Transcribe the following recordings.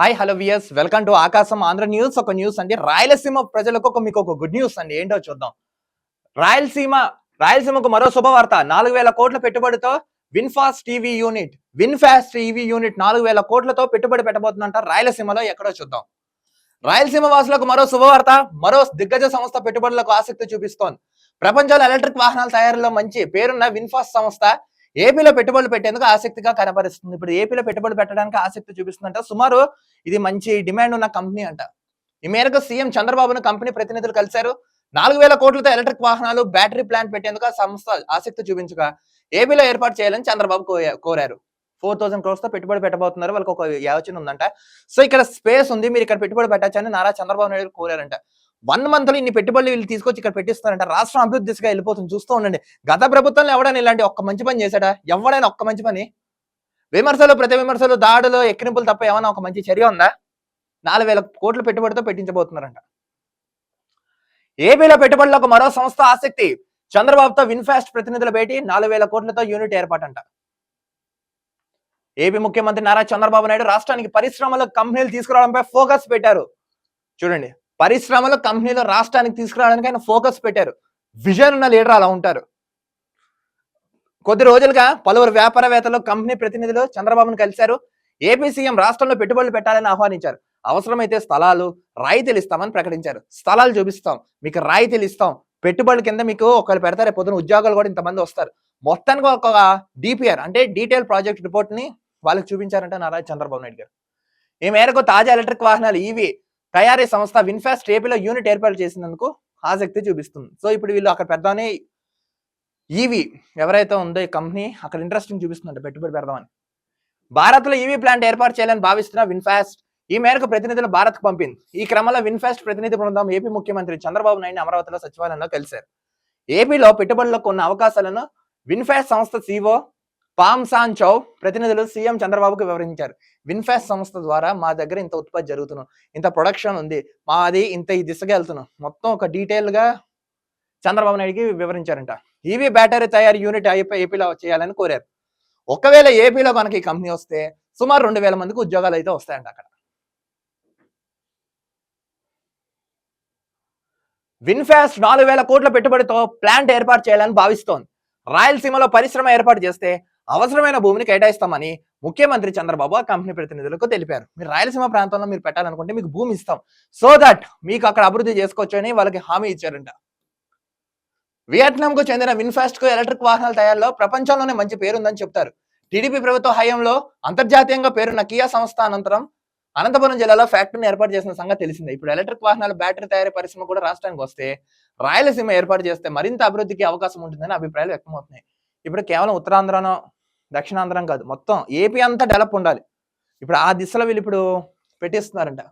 Hi hello viewers welcome to Aakasam Andhra news ఒక news అండి. రాయలసీమ ప్రజలకు ఒక మీకు ఒక గుడ్ న్యూస్ అండి. ఏంటో చూద్దాం. రాయలసీమ రాయలసీమకు మరో శుభవార్త. నాలుగు వేల కోట్ల పెట్టుబడితో VinFast TV unit VinFast TV unit నాలుగు వేల కోట్లతో పెట్టుబడి పెట్టబోతుందంట రాయలసీమలో. ఎక్కడో చూద్దాం. రాయలసీమ వాసులకు మరో శుభవార్త. మరో దిగ్గజ సంస్థ పెట్టుబడులకు ఆసక్తి చూపిస్తోంది. ప్రపంచంలో ఎలక్ట్రిక్ వాహనాల తయారీలో మంచి పేరున్న విన్ఫాస్ట్ సంస్థ ఏపీలో పెట్టుబడులు పెట్టేందుకు ఆసక్తిగా కనబరుస్తుంది. ఇప్పుడు ఏపీలో పెట్టుబడులు పెట్టడానికి ఆసక్తి చూపిస్తుందంట. సుమారు ఇది మంచి డిమాండ్ ఉన్న కంపెనీ అంట. ఈ మేరకు సీఎం చంద్రబాబును కంపెనీ ప్రతినిధులు కలిశారు. నాలుగు వేల కోట్లతో ఎలక్ట్రిక్ వాహనాలు బ్యాటరీ ప్లాంట్ పెట్టేందుకు ఆ సంస్థ ఆసక్తి చూపించగా ఏపీలో ఏర్పాటు చేయాలని చంద్రబాబు కోరారు. ఫోర్ థౌసండ్ క్రోర్స్తో పెట్టుబడి పెట్టబోతున్నారు. వాళ్ళకి ఒక యోచన ఉందంట. సో ఇక్కడ స్పేస్ ఉంది. మీరు ఇక్కడ పెట్టుబడి పెట్టచ్చని నారా చంద్రబాబు నాయుడు కోరారంట. వన్ మంత్లో ఇన్ని పెట్టుబడులు వీళ్ళు తీసుకొచ్చి ఇక్కడ పెట్టిస్తారంట రాష్ట్రం అభివృద్ధి దిశగా వెళ్ళిపోతుంది. చూస్తూ ఉండండి. గత ప్రభుత్వంలో ఎవడైనా ఇలాంటి ఒక్క మంచి పని చేశాడా? ఎవడైనా ఒక్క మంచి పని? విమర్శలు ప్రతి విమర్శలు దాడులు ఎక్కిరింపులు తప్ప ఏమైనా ఒక మంచి చర్య ఉందా? నాలుగు వేల కోట్ల పెట్టుబడితో పెట్టించబోతున్నారంట. ఏపీలో పెట్టుబడులకు మరో సంస్థ ఆసక్తి. చంద్రబాబుతో విన్ఫాస్ట్ ప్రతినిధుల భేటీ నాలుగు వేల కోట్లతో యూనిట్ ఏర్పాటంట. ఏపీ ముఖ్యమంత్రి నారా చంద్రబాబు నాయుడు రాష్ట్రానికి పరిశ్రమలు కంపెనీలు తీసుకురావడంపై ఫోకస్ పెట్టారు. చూడండి. పరిశ్రమలు కంపెనీలు రాష్ట్రానికి తీసుకురావడానికి ఆయన ఫోకస్ పెట్టారు. విజన్ ఉన్న లీడర్ అలా ఉంటారు. కొద్ది రోజులుగా పలువురు వ్యాపారవేత్తలు కంపెనీ ప్రతినిధులు చంద్రబాబును కలిశారు. ఏపీ సీఎం రాష్ట్రంలో పెట్టుబడులు పెట్టాలని ఆహ్వానించారు. అవసరమైతే స్థలాలు రాయితీలు ఇస్తామని ప్రకటించారు. స్థలాలు చూపిస్తాం. మీకు రాయితీలు ఇస్తాం. పెట్టుబడుల కింద మీకు ఒకరు పెడతారు పొద్దున ఉద్యోగాలు కూడా ఇంతమంది వస్తారు. మొత్తానికి ఒక డిపిఆర్ అంటే డీటెయిల్ ప్రాజెక్ట్ రిపోర్ట్ని వాళ్ళకి చూపించారంట నారా చంద్రబాబు నాయుడు గారు. ఈ మేరకు తాజా ఎలక్ట్రిక్ వాహనాలు ఈవీ తయారీ సంస్థ విన్ఫాస్ట్ ఏపీలో యూనిట్ ఏర్పాటు చేసినందుకు ఆసక్తి చూపిస్తుంది. సో ఇప్పుడు వీళ్ళు అక్కడ పెద్దనే ఈవీ ఎవరైతే ఉందో ఈ కంపెనీ అక్కడ ఇంట్రెస్టింగ్ చూపిస్తుందంట పెట్టుబడి పెడదామని. భారత్లో ఈవీ ప్లాంట్ ఏర్పాటు చేయాలని భావిస్తున్న విన్ఫాస్ట్ ఈ మేరకు ప్రతినిధులు భారత్కు పంపింది. ఈ క్రమంలో విన్ఫాస్ట్ ప్రతినిధి బృందం ఏపీ ముఖ్యమంత్రి చంద్రబాబు నాయుడు అమరావతిలో సచివాలయంలో కలిశారు. ఏపీలో పెట్టుబడులకు ఉన్న అవకాశాలను విన్ఫాస్ట్ సంస్థ సిఓ పామ్ సాన్ చౌ ప్రతినిధులు సీఎం చంద్రబాబుకు వివరించారు. విన్ఫాస్ సంస్థ ద్వారా మా దగ్గర ఇంత ఉత్పత్తి జరుగుతున్నాం ఇంత ప్రొడక్షన్ ఉంది మాది ఇంత ఈ దిశగా వెళ్తున్నాం. మొత్తం ఒక డీటెయిల్గా చంద్రబాబు నాయుడికి వివరించారంట. ఈవీ బ్యాటరీ తయారీ యూనిట్ అయిపోయి ఏపీలో చేయాలని కోరారు. ఒకవేళ ఏపీలో కనుక ఈ కంపెనీ వస్తే సుమారు రెండు వేల మందికి ఉద్యోగాలు అయితే వస్తాయంట అక్కడ. విన్ఫాస్ట్ నాలుగు వేల కోట్ల పెట్టుబడితో ప్లాంట్ ఏర్పాటు చేయాలని భావిస్తోంది. రాయలసీమలో పరిశ్రమ ఏర్పాటు చేస్తే అవసరమైన భూమిని కేటాయిస్తామని ముఖ్యమంత్రి చంద్రబాబు ఆ కంపెనీ ప్రతినిధులకు తెలిపారు. మీరు రాయలసీమ ప్రాంతంలో మీరు పెట్టాలనుకుంటే మీకు భూమి ఇస్తాం. సో దట్ మీకు అక్కడ అభివృద్ధి చేసుకోవచ్చు అని వాళ్ళకి హామీ ఇచ్చారంట. వియట్నాం కు చెందిన విన్ఫాస్ట్కు ఎలక్ట్రిక్ వాహనాల తయారీలో ప్రపంచంలోనే మంచి పేరుందని చెప్తారు. టీడీపీ ప్రభుత్వ హయాంలో అంతర్జాతీయంగా పేరున్న కియా సంస్థ అనంతరం అనంతపురం జిల్లాలో ఫ్యాక్టరీని ఏర్పాటు చేసిన సంగతి తెలిసిందే. ఇప్పుడు ఎలక్ట్రిక్ వాహనాల బ్యాటరీ తయారీ పరిశ్రమ కూడా రాష్ట్రానికి వస్తే రాయలసీమ ఏర్పాటు చేస్తే మరింత అభివృద్ధికి అవకాశం ఉంటుందని అభిప్రాయాలు వ్యక్తమవుతున్నాయి. ఇప్పుడు కేవలం ఉత్తరాంధ్రనో దక్షిణాంధ్రం కాదు. మొత్తం ఏపీ అంతా డెవలప్ ఉండాలి. ఇప్పుడు ఆ దిశలో వీళ్ళు ఇప్పుడు పెట్టిస్తున్నారంట.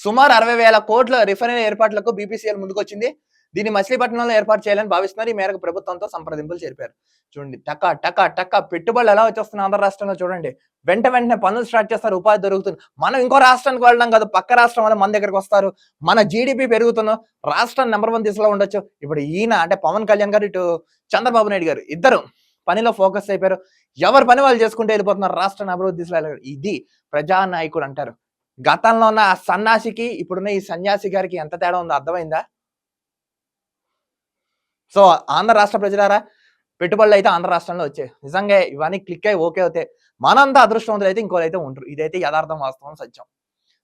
సుమారు అరవై వేల కోట్ల రిఫైనరీ ఏర్పాట్లకు బీపీసీఎల్ ముందుకొచ్చింది. దీన్ని మచిలీపట్నంలో ఏర్పాటు చేయాలని భావిస్తున్నారు. ఈ మేరకు ప్రభుత్వంతో సంప్రదింపులు జరిపారు చూడండి టక టక టక పెట్టుబడులు ఎలా వచ్చేస్తున్నాయి ఆంధ్ర రాష్ట్రంలో చూడండి. వెంట వెంటనే పనులు స్టార్ట్ చేస్తారు. ఉపాధి దొరుకుతుంది. మనం ఇంకో రాష్ట్రానికి వెళ్ళడం కాదు. పక్క రాష్ట్రం వల్ల మన దగ్గరకు వస్తారు. మన జీడిపి పెరుగుతున్న రాష్ట్రం నెంబర్ వన్ దిశలో ఉండొచ్చు. ఇప్పుడు ఈయన అంటే పవన్ కళ్యాణ్ గారు ఇటు చంద్రబాబు నాయుడు గారు ఇద్దరు పనిలో ఫోకస్ అయిపోయారు. ఎవరి పని వాళ్ళు చేసుకుంటే వెళ్ళిపోతున్నారు రాష్ట్రాన్ని అభివృద్ధి దిశలో ఇది ప్రజానాయకుడు అంటారు. గతంలో ఉన్న ఆ సన్నాసికి ఇప్పుడున్న ఈ సన్యాసి గారికి ఎంత తేడా ఉందో అర్థమైందా? సో ఆంధ్ర రాష్ట్ర ప్రజలారా పెట్టుబడులు అయితే ఆంధ్ర రాష్ట్రంలో వచ్చాయి. నిజంగా ఇవన్నీ క్లిక్ అయ్యి ఓకే అవుతాయి మనంతా అదృష్టవంతులు అయితే ఇంకోలైతే అయితే ఉంటారు. ఇదైతే యథార్థం వాస్తవం సత్యం.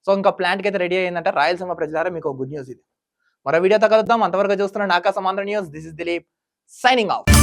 సో ఇంకా ప్లాంట్కి అయితే రెడీ అయిందంటే రాయలసీమ ప్రజలారా మీకు గుడ్ న్యూస్ ఇది. మరో వీడియోతో కలుద్దాం. అంతవరకు చూస్తున్నాను Aakasam Andhra news this is Dileep signing off